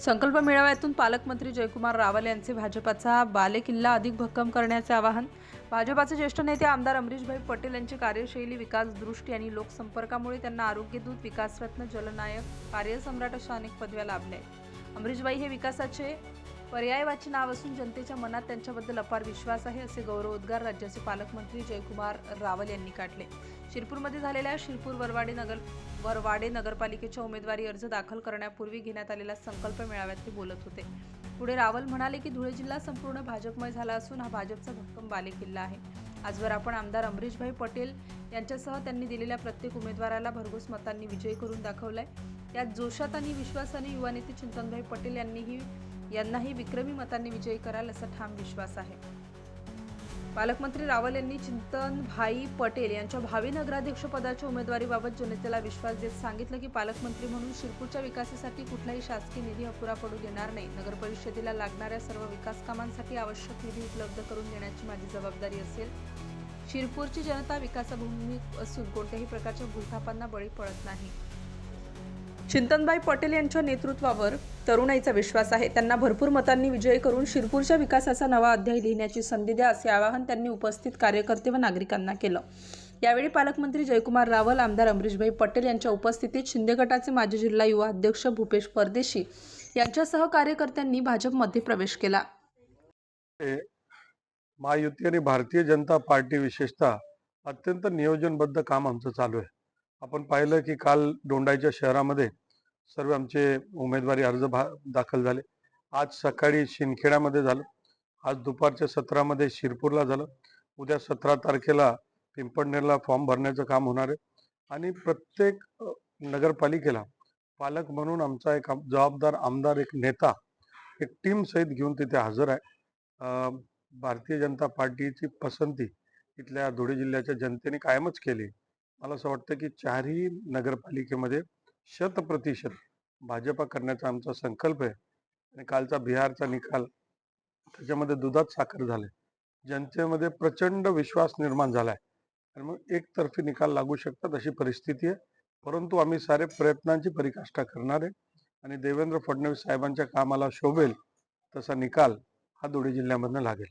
संकल्प मेळाव्यातून पालकमंत्री जयकुमार रावल यांचे भाजपाचा बालेकिल्ला अधिक भक्कम करण्याचे आवाहन. भाजपाचे ज्येष्ठ नेते आमदार अमरीशभाई पटेल यांची कार्यशैली विकास दृष्टी आणि लोकसंपर्कामुळे त्यांना आरोग्यदूत विकासरत्न जलनायक कार्यसम्राट अशा अनेक पदव्या लाभल्या आहेत. अमरीशभाई हे विकासाचे पर्यायवाची नाव असून जनतेच्या मनात त्यांच्याबद्दल अपार विश्वास आहे असे गौरवोद्गार राज्याचे पालकमंत्री जयकुमार रावल यांनी काढले. शिरपूरमध्ये झालेल्या शिरपूर वरवाडे नगर वरवाडे नगरपालिकेच्या उमेदवारी अर्ज दाखल करण्यापूर्वी घेण्यात आलेल्या संकल्प मेळाव्यात ते बोलत होते. पुढे रावल म्हणाले की धुळे जिल्हा संपूर्ण भाजपमय झाला असून हा भाजपचा भक्कम बालेकिल्ला आहे. आजवर आपण आमदार अमरीशभाई पटेल यांच्यासह त्यांनी दिलेल्या प्रत्येक उमेदवाराला भरघोस मतांनी विजयी करून दाखवलाय. त्यात जोशात आणि विश्वासाने युवा नेते चिंतनभाई पटेल यांनीही यांनाही विक्रमी मतांनी विजयी कराल असा ठाम विश्वास आहे. पालकमंत्री रावल यांनी चिंतन भाई पटेल यांच्या भावी नगराध्यक्ष पदाच्या उमेदवारीबाबत जनतेला विश्वास देत सांगितलं की पालकमंत्री म्हणून शिरपूरच्या विकासासाठी कुठलाही शासकीय निधी अपुरा पडू देणार नाही. नगर परिषदेला लागणाऱ्या सर्व विकास कामांसाठी आवश्यक निधी उपलब्ध करून देण्याची माझी जबाबदारी असेल. शिरपूरची जनता विकासाभूमी असून कोणत्याही प्रकारच्या भूलथापांना बळी पडत नाही. चिंतनबाई पटेल यांच्या नेतृत्वावर तरुणाईचा विश्वास आहे. त्यांना भरपूर मतांनी विजयी करून शिरपूरच्या विकासाचा नवा अध्याय लिहिण्याची संधी द्या असे आवाहन त्यांनी उपस्थित कार्यकर्ते व नागरिकांना केलं. यावेळी पालकमंत्री जयकुमार रावल आमदार अमरीशभाई पटेल यांच्या उपस्थितीत शिंदे गटाचे माजी जिल्हा युवा अध्यक्ष भूपेश परदेशी यांच्यासह कार्यकर्त्यांनी भाजपमध्ये प्रवेश केला. महायुती आणि भारतीय जनता पार्टी विशेषतः अत्यंत नियोजनबद्ध काम आमचं चालू आहे. आपण पाहिलं की काल दोंडाईच्या शहरामध्ये सर्व आमचे उमेदवारी अर्ज भा दाखल झाले. आज सकाळी शिंदखेड्यामध्ये झालं. आज दुपारच्या सत्रामध्ये शिरपूरला झालं. उद्या सतरा तारखेला पिंपडनेरला फॉर्म भरण्याचं काम होणार आहे. आणि प्रत्येक नगरपालिकेला पालक म्हणून आमचा एक जबाबदार आमदार एक नेता एक टीम सहित घेऊन तिथे हजर आहे. भारतीय जनता पार्टीची पसंती इथल्या धुळे जिल्ह्याच्या जनतेने कायमच केली मला असं वाटतं की चारही नगरपालिकेमध्ये शत प्रतिशत भाजपा करण्याचा आमचा संकल्प आहे. आणि कालचा बिहारचा निकाल त्याच्यामध्ये दुधात साखर झाले. जनतेमध्ये प्रचंड विश्वास निर्माण झालाय आणि मग एकतर्फी निकाल लागू शकतात अशी परिस्थिती आहे. परंतु आम्ही सारे प्रयत्नांची परिकाष्ठा करणार आहे. आणि देवेंद्र फडणवीस साहेबांच्या कामाला शोभेल तसा निकाल हा धुळे जिल्ह्यामधनं लागेल.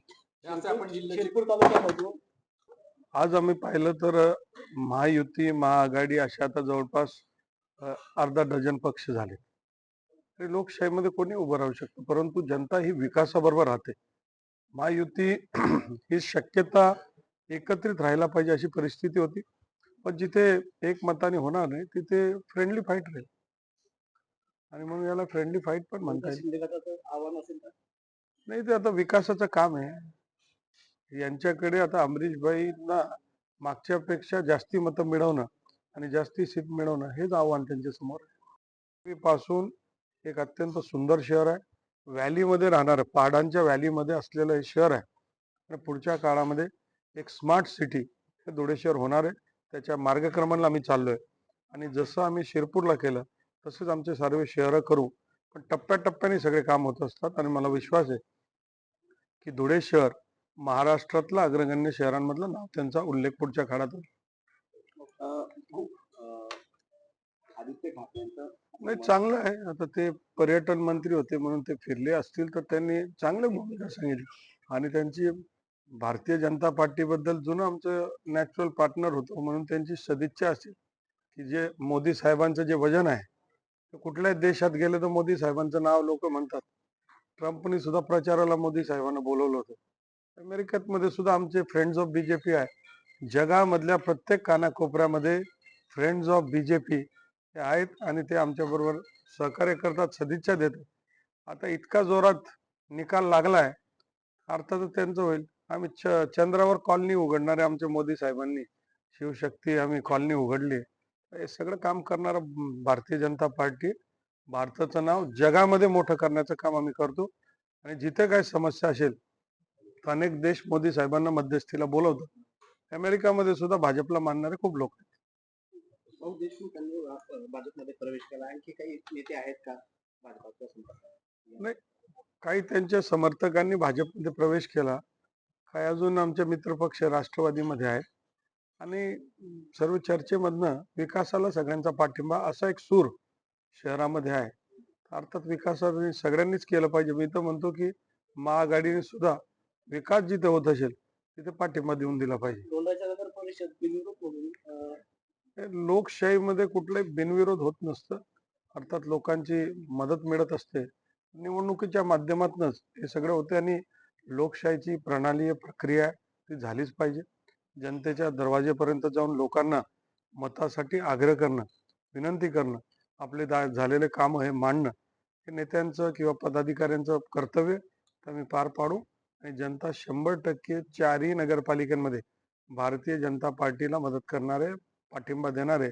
आज आम्ही पाहिलं तर महायुती महाआघाडी अशा आता जवळपास अर्धा डझन पक्ष झाले. तरी लोकशाहीमध्ये कोणी उभं राहू शकतं? परंतु जनता ही विकासाबरोबर राहते. महायुती ही शक्यता एकत्रित राहायला पाहिजे अशी परिस्थिती होती. पण जिथे एक मताने होणार नाही तिथे फ्रेंडली फाईट राहील. आणि म्हणून याला फ्रेंडली फाईट पण म्हणता येईल. नाही ते आता विकासाचं काम आहे. यांच्याकडे आता अमरीशभाईंना मागच्यापेक्षा जास्ती मतं मिळवणं आणि जास्ती सीट मिळवणं हेच आव्हान त्यांच्यासमोर आहे. पासून एक अत्यंत सुंदर शहर आहे. व्हॅलीमध्ये राहणार पहाडांच्या व्हॅलीमध्ये असलेलं हे शहर आहे. आणि पुढच्या काळामध्ये एक स्मार्ट सिटी हे धुळे शहर होणार आहे. त्याच्या मार्गक्रमणाला आम्ही चाललोय. आणि जसं आम्ही शिरपूरला केलं तसेच आमचे सर्व शहरं करू. पण टप्प्याटप्प्याने सगळे काम होत असतात आणि मला विश्वास आहे की धुळे शहर महाराष्ट्रातलं अग्रगण्य शहरांमधलं नाव त्यांचा उल्लेख पुढच्या काळात होईल. आदित्य ठाकरे यांचं नाही चांगलं आहे. आता ते पर्यटन मंत्री होते म्हणून ते फिरले असतील तर त्यांनी चांगली भूमिका सांगितली. आणि त्यांची भारतीय जनता पार्टीबद्दल जुनं आमचं नॅचरल पार्टनर होतं म्हणून त्यांची सदिच्छा असेल की जे मोदी साहेबांचं जे वजन आहे ते कुठल्याही देशात गेलं तर मोदी साहेबांचं नाव लोक म्हणतात. ट्रम्पनी सुद्धा प्रचाराला मोदी साहेबांना बोलवलं होतं. अमेरिकेत मध्ये सुद्धा आमचे फ्रेंड्स ऑफ बीजेपी आहे. जगामधल्या प्रत्येक कानाकोपऱ्यामध्ये friends of B J P ते आहेत आणि ते आमच्या बरोबर सहकार्य करतात सदिच्छा देतात. आता इतका जोरात निकाल लागला आहे अर्थातच त्यांचं होईल. आम्ही च- चंद्रावर कॉलनी उघडणार आहे आमच्या मोदी साहेबांनी शिवशक्ती आम्ही कॉलनी उघडली. हे सगळं काम करणारा भारतीय जनता पार्टी भारताचं नाव जगामध्ये मोठं करण्याचं काम आम्ही करतो. आणि जिथे काही समस्या असेल तर अनेक देश मोदी साहेबांना मध्यस्थीला बोलवतात. अमेरिकामध्ये सुद्धा भाजपला मानणारे खूप लोक आहेत. भाऊ देशमुख यांनी भाजपमध्ये प्रवेश केला. आणखी काही नेते आहेत का भाजपाच्या संपर्कात? काही त्यांच्या समर्थकांनी भाजपमध्ये प्रवेश केला. काही अजून आमचे मित्रपक्ष राष्ट्रवादीमध्ये आहेत. आणि सर्व चर्चेमधनं विकासाला सगळ्यांचा पाठिंबा असा एक सूर शहरामध्ये आहे. अर्थात विकासाने सगळ्यांनीच केलं पाहिजे. मी तर म्हणतो की महाआघाडीने सुद्धा विकास जिथे होत असेल तिथे पाठिंबा देऊन दिला पाहिजे. लोकशाहीमध्ये कुठलाही बिनविरोध होत नसतं. अर्थात लोकांची मदत मिळत असते. निवडणुकीच्या माध्यमातूनच हे सगळं होते आणि लोकशाहीची प्रणाली प्रक्रिया ती झालीच पाहिजे. जनतेच्या दरवाजेपर्यंत जाऊन लोकांना मतासाठी आग्रह करणं विनंती करणं आपले दा झालेले काम हे मांडणं हे नेत्यांचं किंवा पदाधिकाऱ्यांचं कर्तव्य तर आम्ही पार पाडू. आणि जनता शंभर टक्के चारही नगरपालिकांमध्ये भारतीय जनता पार्टीला मदत करणारे पाठिंबा देणारे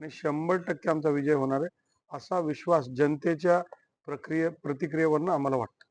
आणि शंभर टक्के आमचा विजय होणार आहे असा विश्वास जनतेच्या प्रक्रिये प्रतिक्रियेवरनं आम्हाला वाटतं.